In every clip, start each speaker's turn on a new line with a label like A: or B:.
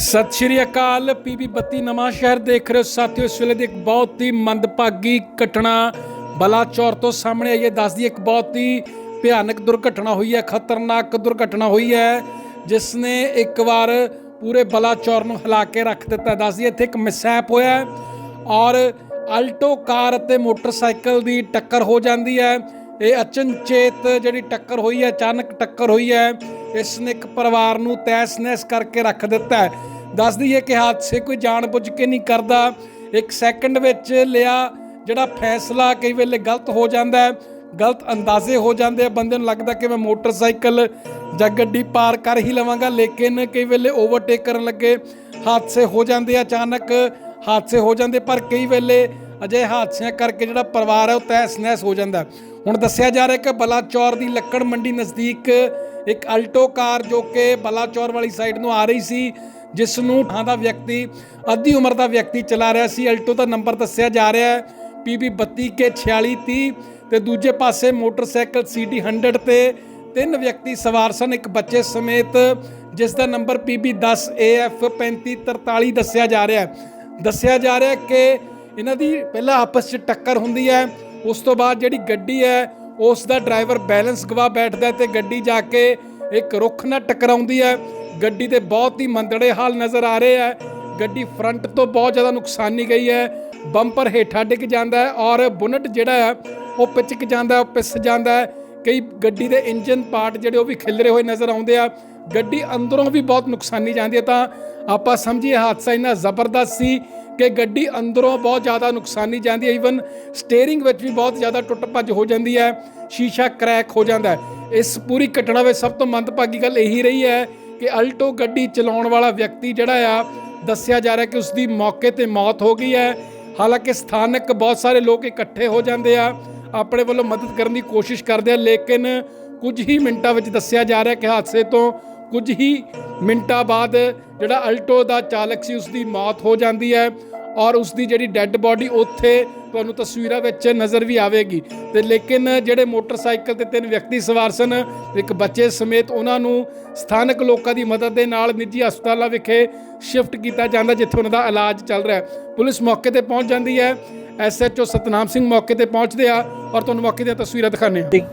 A: ਸਤਿ ਸ਼੍ਰੀ ਅਕਾਲ ਪੀਬੀ 32 ਨਵਾਂ ਸ਼ਹਿਰ ਦੇਖ ਰਹੇ ਹੋ। ਸਾਥੀਓ, ਇਸ ਵੇਲੇ ਦੀ ਇੱਕ ਬਹੁਤ ਹੀ ਮੰਦਭਾਗੀ ਘਟਨਾ ਬਲਾਚੌਰ ਤੋਂ ਸਾਹਮਣੇ ਆਈ ਹੈ। ਦੱਸਦੀ ਇੱਕ ਬਹੁਤ ਹੀ ਭਿਆਨਕ ਦੁਰਘਟਨਾ ਹੋਈ ਹੈ, ਖਤਰਨਾਕ ਦੁਰਘਟਨਾ ਹੋਈ ਹੈ ਜਿਸ ਨੇ ਇੱਕ ਵਾਰ ਪੂਰੇ ਬਲਾਚੌਰ ਨੂੰ ਹਿਲਾ ਕੇ ਰੱਖ ਦਿੱਤਾ। ਦੱਸਦੀ ਇੱਥੇ ਇੱਕ ਮਿਸੈਪ ਹੋਇਆ ਔਰ ਅਲਟੋ ਕਾਰ ਅਤੇ ਮੋਟਰਸਾਈਕਲ ਦੀ ਟੱਕਰ ਹੋ ਜਾਂਦੀ ਹੈ। ਇਹ ਅਚਨਚੇਤ ਜਿਹੜੀ ਟੱਕਰ ਹੋਈ ਹੈ, ਅਚਾਨਕ ਟੱਕਰ ਹੋਈ ਹੈ, ਇਸ ਨੇ ਇੱਕ ਪਰਿਵਾਰ ਨੂੰ ਤੈਸ-ਨੈਸ ਕਰਕੇ ਰੱਖ ਦਿੱਤਾ ਹੈ। ਦੱਸ ਦਈਏ ਕਿ ਹਾਦਸੇ ਕੋਈ ਜਾਣਬੁੱਝ ਕੇ ਨਹੀਂ ਕਰਦਾ। ਇੱਕ ਸੈਕਿੰਡ ਵਿੱਚ ਲਿਆ ਜਿਹੜਾ ਫੈਸਲਾ ਕਈ ਵੇਲੇ ਗਲਤ ਹੋ ਜਾਂਦਾ ਹੈ, ਗਲਤ ਅੰਦਾਜ਼ੇ ਹੋ ਜਾਂਦੇ ਆ। ਬੰਦੇ ਨੂੰ ਲੱਗਦਾ ਕਿ ਮੈਂ ਮੋਟਰਸਾਈਕਲ ਜਾਂ ਗੱਡੀ ਪਾਰ ਕਰ ਹੀ ਲਵਾਂਗਾ, ਲੇਕਿਨ ਕਈ ਵੇਲੇ ਓਵਰਟੇਕ ਕਰਨ ਲੱਗੇ ਹਾਦਸੇ ਹੋ ਜਾਂਦੇ ਆ, ਅਚਾਨਕ ਹਾਦਸੇ ਹੋ ਜਾਂਦੇ ਪਰ ਕਈ ਵੇਲੇ ਅਜੇ ਹਾਦਸਿਆਂ ਕਰਕੇ ਜਿਹੜਾ ਪਰਿਵਾਰ ਹੈ ਉਹ ਤਹਿਸ-ਨਹਿਸ ਹੋ ਜਾਂਦਾ ਹੁਣ ਦੱਸਿਆ ਜਾ ਰਿਹਾ ਕਿ ਬਲਾਚੌਰ ਦੀ ਲੱਕੜ ਮੰਡੀ ਨਜ਼ਦੀਕ ਇੱਕ ਅਲਟੋ ਕਾਰ ਜੋ ਕਿ ਬਲਾਚੌਰ ਵਾਲੀ ਸਾਈਡ ਨੂੰ ਆ ਰਹੀ ਸੀ। ਜਿਸ ਨੂੰ ਥਾਂ ਦਾ ਵਿਅਕਤੀ, ਅੱਧੀ ਉਮਰ ਦਾ ਵਿਅਕਤੀ ਚਲਾ ਰਿਹਾ ਸੀ। ਅਲਟੋ ਦਾ ਨੰਬਰ ਦੱਸਿਆ ਜਾ ਰਿਹਾ ਹੈ PB 32 ਕੇ 4630 ਤੇ ਦੂਜੇ ਪਾਸੇ ਮੋਟਰਸਾਈਕਲ CD 100 ਤੇ ਤਿੰਨ ਵਿਅਕਤੀ ਸਵਾਰ ਸਨ, ਇੱਕ ਬੱਚੇ ਸਮੇਤ, ਜਿਸ ਦਾ ਨੰਬਰ PB 10 AF 3543 ਦੱਸਿਆ ਜਾ ਰਿਹਾ ਹੈ। ਦੱਸਿਆ ਜਾ ਰਿਹਾ ਕਿ ਇਹਨਾਂ ਦੀ ਪਹਿਲਾਂ ਆਪਸ 'ਚ ਟੱਕਰ ਹੁੰਦੀ ਹੈ, ਉਸ ਤੋਂ ਬਾਅਦ ਜਿਹੜੀ ਗੱਡੀ ਹੈ, ਉਸ ਦਾ ਡਰਾਈਵਰ ਬੈਲੈਂਸ ਗਵਾ ਬੈਠਦਾ ਹੈ ਤੇ ਗੱਡੀ ਜਾ ਕੇ ਇੱਕ ਰੁੱਖ ਨਾਲ ਟਕਰਾਉਂਦੀ ਹੈ। ਗੱਡੀ ਦੇ ਬਹੁਤ ਹੀ ਮੰਦੜੇ ਹਾਲ ਨਜ਼ਰ ਆ ਰਹੇ ਹੈ ਗੱਡੀ ਫਰੰਟ ਤੋਂ ਬਹੁਤ ਜ਼ਿਆਦਾ ਨੁਕਸਾਨੀ ਗਈ ਹੈ। ਬੰਪਰ ਹੇਠਾਂ ਡਿੱਗ ਜਾਂਦਾ ਹੈ ਔਰ ਬੁਨਟ ਜਿਹੜਾ ਹੈ, ਉਹ ਪਿਚਕ ਜਾਂਦਾ ਹੈ, ਉਹ ਪਿਸ ਜਾਂਦਾ ਹੈ। ਕਈ ਗੱਡੀ ਦੇ ਇੰਜਨ ਪਾਰਟ ਜਿਹੜੇ ਉਹ ਵੀ ਖਿਲਰੇ ਹੋਏ ਨਜ਼ਰ ਆਉਂਦੇ ਆ। ਗੱਡੀ ਅੰਦਰੋਂ ਵੀ ਬਹੁਤ ਨੁਕਸਾਨੀ ਜਾਂਦੀ ਹੈ ਤਾਂ ਆਪਾਂ ਸਮਝੀਏ ਹਾਦਸਾ ਇੰਨਾ ਜ਼ਬਰਦਸਤ ਸੀ ਕਿ ਗੱਡੀ ਅੰਦਰੋਂ ਬਹੁਤ ਜ਼ਿਆਦਾ ਨੁਕਸਾਨੀ ਜਾਂਦੀ ਹੈ। ਈਵਨ ਸਟੀਅਰਿੰਗ ਵਿੱਚ ਵੀ ਬਹੁਤ ਜ਼ਿਆਦਾ ਟੁੱਟ ਭੱਜ ਹੋ ਜਾਂਦੀ ਹੈ। ਸ਼ੀਸ਼ਾ ਕ੍ਰੈਕ ਹੋ ਜਾਂਦਾ ਹੈ। ਇਸ ਪੂਰੀ ਘਟਨਾ ਵਿੱਚ ਸਭ ਤੋਂ ਮੰਦਭਾਗੀ ਗੱਲ ਇਹੀ ਰਹੀ ਹੈ ਕਿ ਅਲਟੋ ਗੱਡੀ ਚਲਾਉਣ ਵਾਲਾ ਵਿਅਕਤੀ ਜਿਹੜਾ ਆ, ਦੱਸਿਆ ਜਾ ਰਿਹਾ ਕਿ ਉਸ ਦੀ ਮੌਕੇ ਤੇ ਮੌਤ ਹੋ ਗਈ ਹੈ। ਹਾਲਾਂਕਿ ਸਥਾਨਕ ਬਹੁਤ ਸਾਰੇ ਲੋਕ ਇਕੱਠੇ ਹੋ ਜਾਂਦੇ ਆ, ਆਪਣੇ ਵੱਲੋਂ ਮਦਦ ਕਰਨ ਦੀ ਕੋਸ਼ਿਸ਼ ਕਰਦੇ ਆ, ਲੇਕਿਨ ਕੁਝ ਹੀ ਮਿੰਟਾਂ ਵਿੱਚ ਦੱਸਿਆ ਜਾ ਰਿਹਾ ਕਿ ਹਾਦਸੇ ਤੋਂ ਕੁਝ ਹੀ ਮਿੰਟਾਂ ਬਾਅਦ ਜਿਹੜਾ ਅਲਟੋ ਦਾ ਚਾਲਕ ਸੀ ਉਸ ਦੀ ਮੌਤ ਹੋ ਜਾਂਦੀ ਹੈ। ਔਰ ਉਸ ਦੀ ਜਿਹੜੀ ਡੈੱਡ ਬਾਡੀ ਉੱਥੇ ਤੁਹਾਨੂੰ ਤਸਵੀਰਾਂ ਵਿੱਚ ਨਜ਼ਰ ਵੀ ਆਵੇਗੀ। ਤੇ ਲੇਕਿਨ ਜਿਹੜੇ ਮੋਟਰਸਾਈਕਲ ਤੇ ਤਿੰਨ ਵਿਅਕਤੀ ਸਵਾਰ ਸਨ ਇੱਕ ਬੱਚੇ ਸਮੇਤ ਉਹਨਾਂ ਨੂੰ ਸਥਾਨਕ ਲੋਕਾਂ ਦੀ ਮਦਦ ਦੇ ਨਾਲ ਨਿੱਜੀ ਹਸਪਤਾਲਾਂ ਵਿਖੇ ਸ਼ਿਫਟ ਕੀਤਾ ਜਾਂਦਾ ਜਿੱਥੇ ਉਹਨਾਂ ਦਾ ਇਲਾਜ ਚੱਲ ਰਿਹਾ ਹੈ। ਪੁਲਿਸ ਮੌਕੇ ਤੇ ਪਹੁੰਚ ਜਾਂਦੀ ਹੈ। ਐਸਐਚਓ ਸਤਨਾਮ ਸਿੰਘ ਮੌਕੇ ਤੇ ਪਹੁੰਚਦੇ ਆ ਔਰ ਤੁਹਾਨੂੰ ਮੌਕੇ ਦੀਆਂ ਤਸਵੀਰਾਂ ਦਿਖਾਉਂਦੇ ਆ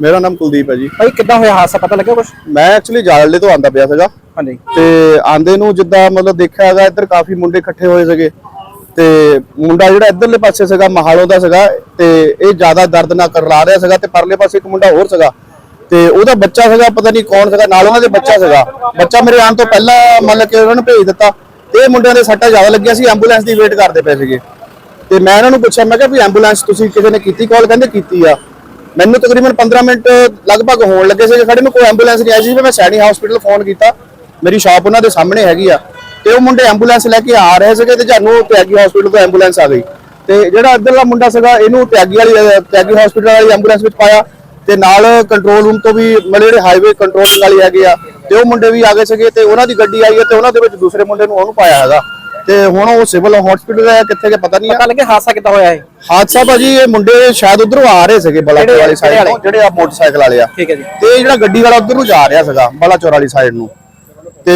B: ਮੇਰਾ ਨਾਮ ਕੁਲਦੀਪ ਹੈ ਜੀ।
C: ਭਾਈ ਕਿੱਦਾਂ ਹੋਇਆ? ਹਾਦਸਾ ਪਤਾ ਲੱਗਿਆ ਕੁਝ
B: ਮੈਂ ਐਕਚੁਅਲੀ ਜਾਲਲੇ ਤੋਂ ਆਂਦਾ ਪਿਆ ਸੀਗਾ।
C: ਹਾਂਜੀ।
B: ਤੇ ਆਂਦੇ ਨੂੰ ਜਿੱਦਾਂ ਮਤਲਬ ਦੇਖਿਆ ਹੈਗਾ ਇੱਧਰ ਕਾਫੀ ਮੁੰਡੇ ਇਕੱਠੇ ਹੋਏ ਸੀਗੇ। ਤੇ ਮੁੰਡਾ ਜਿਹੜਾ ਇੱਧਰਲੇ ਪਾਸੇ ਸੀਗਾ, ਮਹਾਲੋਂ ਦਾ ਸੀਗਾ ਤੇ ਇਹ ਜ਼ਿਆਦਾ ਦਰਦਨਾਕ ਕਰਲਾ ਰਿਹਾ ਸੀਗਾ ਤੇ ਪਰਲੇ ਪਾਸੇ ਇੱਕ ਮੁੰਡਾ ਹੋਰ ਸੀਗਾ ਤੇ ਉਹਦਾ ਬੱਚਾ ਸੀਗਾ, ਪਤਾ ਨਹੀਂ ਕੌਣ ਸੀਗਾ, ਨਾਲ ਉਹਨਾਂ ਦੇ ਬੱਚਾ ਸੀਗਾ। ਬੱਚਾ ਮੇਰੇ ਆਉਣ ਤੋਂ ਪਹਿਲਾਂ ਮਤਲਬ ਕਿ ਉਹਨਾਂ ਨੂੰ ਭੇਜ ਦਿੱਤਾ। ਇਹ ਮੁੰਡਿਆਂ ਦੇ ਸੱਟਾਂ ਜ਼ਿਆਦਾ ਲੱਗੀਆਂ ਸੀ, ਐਂਬੂਲੈਂਸ ਦੀ ਵੇਟ ਕਰਦੇ ਪਏ ਸੀਗੇ। ਤੇ ਮੈਂ ਇਹਨਾਂ ਨੂੰ ਪੁੱਛਿਆ, ਮੈਂ ਕਿਹਾ ਵੀ ਐਂਬੂਲੈਂਸ ਤੁਸੀਂ ਕਿਸੇ ਨੇ ਕੀਤੀ, ਕਾਲ ਕਹਿੰਦੇ ਕੀਤੀ ਆ। ਮੈਨੂੰ ਤਕਰੀਬਨ 15 ਮਿੰਟ ਲਗਭਗ ਹੋਣ ਲੱਗੇ ਸੀਗੇ, ਖੜੇ ਮੈਂ ਕੋਈ ਐਂਬੂਲੈਂਸ ਨਹੀਂ ਆਈ ਸੀ ਫਿਰ ਮੈਂ ਸੈਣੀ ਹਸਪੀਟਲ ਫੋਨ ਕੀਤਾ। ਮੇਰੀ ਸ਼ਾਪ ਉਹਨਾਂ ਦੇ ਸਾਹਮਣੇ ਹੈਗੀ ਆ। ਤੇ ਉਹ ਮੁੰਡੇ ਐਂਬੂਲੈਂਸ ਲੈ ਕੇ ਆ ਰਹੇ ਸੀਗੇ ਤੇ ਜਾਨੂੰ ਤਿਆਗੀ ਹਸਪੀਟਲ ਤੋਂ ਐਂਬੂਲੈਂਸ ਆ ਗਈ। ਤੇ ਜਿਹੜਾ ਇੱਧਰਲਾ ਮੁੰਡਾ ਸੀਗਾ ਇਹਨੂੰ ਤਿਆਗੀ ਵਾਲੀ ਤਿਆਗੀ ਹਸਪੀਟਲ ਵਾਲੀ ਐਂਬੂਲੈਂਸ ਵਿੱਚ ਪਾਇਆ ਤੇ ਨਾਲ ਕੰਟਰੋਲ ਰੂਮ ਤੋਂ ਵੀ ਮਤਲਬ ਜਿਹੜੇ ਹਾਈਵੇ ਕੰਟਰੋਲਿੰਗ ਵਾਲੀ ਹੈਗੇ ਆ ਤੇ ਉਹ ਮੁੰਡੇ ਵੀ ਆ ਗਏ ਸੀਗੇ ਤੇ ਉਹਨਾਂ ਦੀ ਗੱਡੀ ਆਈ ਹੈ ਤੇ ਉਹਨਾਂ ਦੇ ਵਿੱਚ ਦੂਸਰੇ ਮੁੰਡੇ ਨੂੰ ਉਹਨੂੰ ਪਾਇਆ ਹੈਗਾ। ਤੇ ਹੁਣ ਉਹ ਸਿਵਲ ਹਸਪੀਟਲ ਹੈ ਕਿੱਥੇ ਕਿ ਪਤਾ ਨਹੀਂ
C: ਪਤਾ ਲੱਗਿਆ ਹਾਦਸਾ ਕਿੱਦਾਂ ਹੋਇਆ ਇਹ?
B: ਹਾਦਸਾ ਭਾਜੀ ਇਹ ਮੁੰਡੇ ਸ਼ਾਇਦ ਉਧਰੋਂ ਆ ਰਹੇ ਸੀਗੇ ਬਲਾਚੌਰ ਵਾਲੀ ਸਾਈਡ ਤੋਂ ਜਿਹੜੇ ਆ ਮੋਟਰਸਾਈਕਲ ਵਾਲੇ ਆ।
C: ਠੀਕ ਹੈ ਜੀ।
B: ਤੇ ਜਿਹੜਾ ਗੱਡੀ ਵਾਲਾ ਉਧਰ ਨੂੰ ਜਾ ਰਿਹਾ ਸੀਗਾ ਬਲਾਚੌਰ ਵਾਲੀ ਸਾਈਡ ਨੂੰ। ਤੇ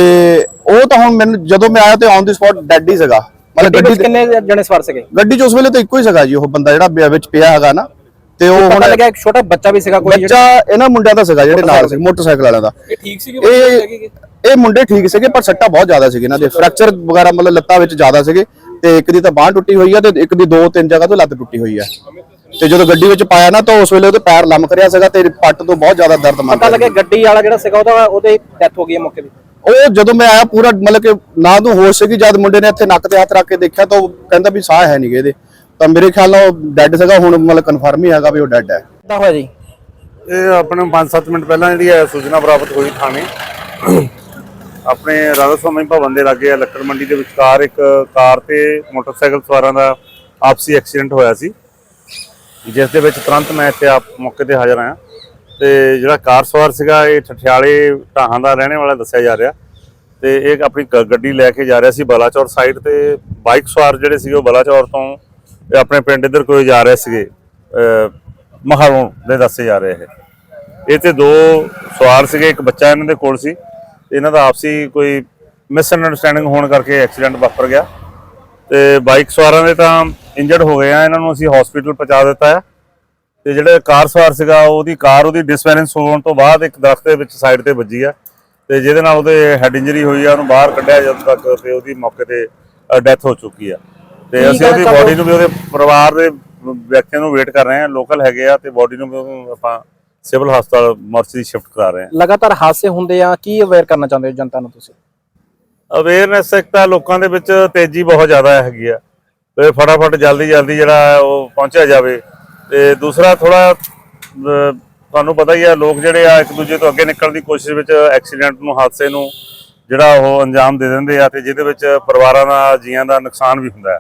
B: ਉਹ ਤਾਂ ਹੁਣ ਮੈਨੂੰ ਜਦੋਂ ਮੈਂ ਆਇਆ ਤੇ ਔਨ ਦੀ ਸਪੌਟ ਡੈਡ ਹੀ ਸੀਗਾ। ਮਤਲਬ
C: ਗੱਡੀ ਕਿੰਨੇ ਜਣੇ ਸਵਾਰ ਸੀਗੇ?
B: ਗੱਡੀ 'ਚ ਉਸ ਵੇਲੇ ਤਾਂ ਇੱਕੋ ਹੀ ਸੀਗਾ ਜੀ ਉਹ ਬੰਦਾ ਜਿਹੜਾ ਵਿ- ਵਿੱਚ ਪਿਆ ਹੈਗਾ ਨਾ ਤੇ ਉਹ ਹੁਣ
C: ਪਤਾ ਲੱਗਿਆ ਇੱਕ ਛੋਟਾ ਬੱਚਾ ਵੀ ਸੀਗਾ ਕੋਈ
B: ਬੱਚਾ ਇਹਨਾਂ ਮੁੰਡਿਆਂ ਦਾ ਸੀਗਾ ਜਿਹੜੇ ਨਾਲ ਸੀ ਮੋਟਰਸਾਈਕਲ ਵਾਲਿਆਂ ਦਾ।
C: ਇਹ ਠੀਕ ਸੀਗੇ
B: ਇਹ ਇਹ ਮੁੰਡੇ ਠੀਕ ਸੀਗੇ ਪਰ ਸੱਟਾਂ ਬਹੁਤ ਜ਼ਿਆਦਾ ਸੀਗੇ ਇਹਨਾਂ ਦੇ। ਫ੍ਰੈਕਚਰ ਵਗੈਰਾ ਮਤਲਬ ਲੱਤਾਂ ਵਿੱਚ ਜ਼ਿਆਦਾ ਸੀਗੇ ਤੇ ਇੱਕ ਦੀ ਤਾਂ ਬਾਂਹ ਟੁੱਟੀ ਹੋਈ ਆ ਤੇ ਇੱਕ ਦੀ ਦੋ ਤਿੰਨ ਜਗ੍ਹਾ ਤੋਂ ਲੱਤ ਟੁੱਟੀ ਹੋਈ ਆ। ਤੇ ਜਦੋਂ ਗੱਡੀ ਵਿੱਚ ਪਾਇਆ ਨਾ ਤਾਂ ਉਸ ਵੇਲੇ ਉਹਦੇ ਪੈਰ ਲਮਕ ਰਿਹਾ ਸੀਗਾ ਤੇ ਪੱਟ ਤੋਂ ਬਹੁਤ ਜ਼ਿਆਦਾ ਦਰਦ ਮੰਨ
C: ਪਤਾ ਲੱਗਿਆ ਗੱਡੀ ਵਾਲਾ ਜਿਹੜਾ ਸੀਗਾ ਉਹਦਾ ਉਹਦੇ ਡੈਥ ਹੋ ਗਈ ਹੈ ਮੌਕੇ ਤੇ।
B: ਉਹ ਜਦੋਂ ਮੈਂ ਆਇਆ ਪੂਰਾ ਮਤਲਬ ਕਿ ਨਾ ਤੋਂ ਹੋਸ਼ ਸੀਗੀ ਜਦ ਮੁੰਡੇ ਨੇ ਇੱਥੇ ਨੱਕ ਤੇ ਹੱਥ ਰੱਖ ਕੇ ਦੇਖਿਆ ਤਾਂ ਉਹ ਕਹਿੰਦਾ ਵੀ ਸਾਹ ਹੈ ਨਹੀਂਗੇ ਇਹਦੇ। ਤਾਂ ਮੇਰੇ ਖਿਆਲ ਨਾਲ ਉਹ ਡੈੱਡ ਸੀਗਾ ਹੁਣ ਮਤਲਬ ਕਨਫਰਮ ਹੀ ਹੈਗਾ ਵੀ ਉਹ ਡੈੱਡ ਹੈ।
C: ਕਿੱਦਾਂ ਹੋਇਆ ਜੀ?
D: ਇਹ ਆਪਣੇ 5-7 ਮਿੰਟ ਪਹਿਲਾਂ ਜਿਹੜੀ ਹੈ ਸੂਚਨਾ ਪ੍ਰਾਪਤ ਹੋਈ ਥਾਣੇ। ਆਪਣੇ ਰਾਧਾ ਸਵਾਮੀ ਭਵਨ ਦੇ ਲਾਗੇ ਆ ਲੱਕੜ ਮੰਡੀ ਦੇ ਵਿਚਕਾਰ ਇੱਕ ਕਾਰ ਤੇ ਮੋਟਰਸਾਈਕਲ ਸਵਾਰਾਂ ਦਾ ਆਪਸੀ ਐਕਸੀਡੈਂਟ ਹੋਇਆ ਸੀ। ਜਿਸ ਦੇ ਵਿੱਚ ਤੁਰੰਤ ਮੈਂ ਇੱਥੇ ਆਪ ਮੌਕੇ ਤੇ ਹਾਜ਼ਰ ਆਇਆ। ਤੇ ਜਿਹੜਾ ਕਾਰ ਸਵਾਰ ਸੀਗਾ, ਇਹ ਠਠਿਆਲੇ ਢਾਹਾਂ ਦਾ ਰਹਿਣੇ ਵਾਲਾ ਦੱਸਿਆ ਜਾ ਰਿਹਾ। ਤੇ ਇਹ ਆਪਣੀ ਗ- ਗੱਡੀ ਲੈ ਕੇ ਜਾ ਰਿਹਾ ਸੀ ਬਲਾਚੌਰ ਸਾਈਡ ਤੇ। ਬਾਈਕ ਸਵਾਰ ਜਿਹੜੇ ਸੀਗੇ, ਉਹ ਬਲਾਚੌਰ ਤੋਂ ਆਪਣੇ ਪਿੰਡ ਇੱਧਰ ਕੋਈ ਜਾ ਰਹੇ ਸੀਗੇ। ਅਹ ਦੇ ਦੱਸੇ ਜਾ ਰਹੇ ਇਹ। ਇਹ ਤੇ ਦੋ ਸਵਾਰ ਸੀਗੇ, ਇੱਕ ਬੱਚਾ ਇਹਨਾਂ ਦੇ ਕੋਲ ਸੀ। ਇਹਨਾਂ ਦਾ ਆਪਸੀ ਕੋਈ ਮਿਸਅੰਡਰਸਟੈਂਡਿੰਗ ਹੋਣ ਕਰਕੇ ਐਕਸੀਡੈਂਟ ਵਾਪਰ ਗਿਆ। ਤੇ ਬਾਈਕ ਸਵਾਰਾਂ ਦੇ ਤਾਂ ਇੰਜਰਡ ਹੋ ਗਏ ਆ ਇਹਨਾਂ ਨੂੰ ਅਸੀਂ ਹਸਪੀਟਲ ਪਹੁੰਚਾ ਦਿੱਤਾ ਹੈ। ਤੇ ਜਿਹੜਾ ਕਾਰ ਸਵਾਰ ਸੀਗਾ ਉਹਦੀ ਕਾਰ ਉਹਦੀ ਡਿਸਬੈਲੈਂਸ ਹੋਣ ਤੋਂ ਬਾਅਦ ਇੱਕ ਦਰਖਤ ਦੇ ਵਿੱਚ ਸਾਈਡ ਤੇ ਵੱਜੀ ਆ। ਤੇ ਜਿਹਦੇ ਨਾਲ ਉਹਦੇ ਹੈਡ ਇੰਜਰੀ ਹੋਈ ਆ ਉਹਨੂੰ ਬਾਹਰ ਕੱਢਿਆ ਜਦੋਂ ਤੱਕ ਤੇ ਉਹਦੀ ਮੌਕੇ ਤੇ ਡੈਥ ਹੋ ਚੁੱਕੀ ਆ। ਤੇ ਅਸੀਂ ਉਹਦੀ ਬੋਡੀ ਨੂੰ ਵੀ ਉਹਦੇ ਪਰਿਵਾਰ ਦੇ ਵਿਅਕਤੀਆਂ ਨੂੰ ਵੇਟ ਕਰ ਰਹੇ ਹਾਂ ਲੋਕਲ ਹੈਗੇ ਆ ਤੇ ਬੋਡੀ ਨੂੰ ਆਪਾਂ ਸਿਵਲ ਹਸਪਤਾਲ ਮਰਸੀ ਸ਼ਿਫਟ ਕਰਾ ਰਹੇ ਹਾਂ।
C: ਲਗਾਤਾਰ ਹਾਦਸੇ ਹੁੰਦੇ ਆ ਕੀ ਅਵੇਅਰ ਕਰਨਾ ਚਾਹੁੰਦੇ ਹੋ ਜਨਤਾ ਨੂੰ ਤੁਸੀਂ?
D: ਅਵੇਅਰਨੈਸ ਇੱਕ ਤਾਂ ਲੋਕਾਂ ਦੇ ਵਿੱਚ ਤੇਜ਼ੀ ਬਹੁਤ ਜ਼ਿਆਦਾ ਹੈਗੀ ਆ। ਤੇ ਫਟਾਫਟ ਜਲਦੀ ਜਲਦੀ ਜਿਹੜਾ ਉਹ ਪਹੁੰਚਿਆ ਜਾਵੇ। ਤੇ ਦੂਸਰਾ ਥੋੜਾ ਤੁਹਾਨੂੰ ਪਤਾ ਹੀ ਆ ਲੋਕ ਜਿਹੜੇ ਆ ਇੱਕ ਦੂਜੇ ਤੋਂ ਅੱਗੇ ਨਿਕਲਣ ਦੀ ਕੋਸ਼ਿਸ਼ ਵਿੱਚ ਐਕਸੀਡੈਂਟ ਨੂੰ, ਹਾਦਸੇ ਨੂੰ ਜਿਹੜਾ ਉਹ ਅੰਜਾਮ ਦੇ ਦਿੰਦੇ ਆ ਤੇ ਜਿਹਦੇ ਵਿੱਚ ਪਰਿਵਾਰਾਂ ਦਾ, ਜੀਆਂ ਦਾ ਨੁਕਸਾਨ ਵੀ ਹੁੰਦਾ ਹੈ।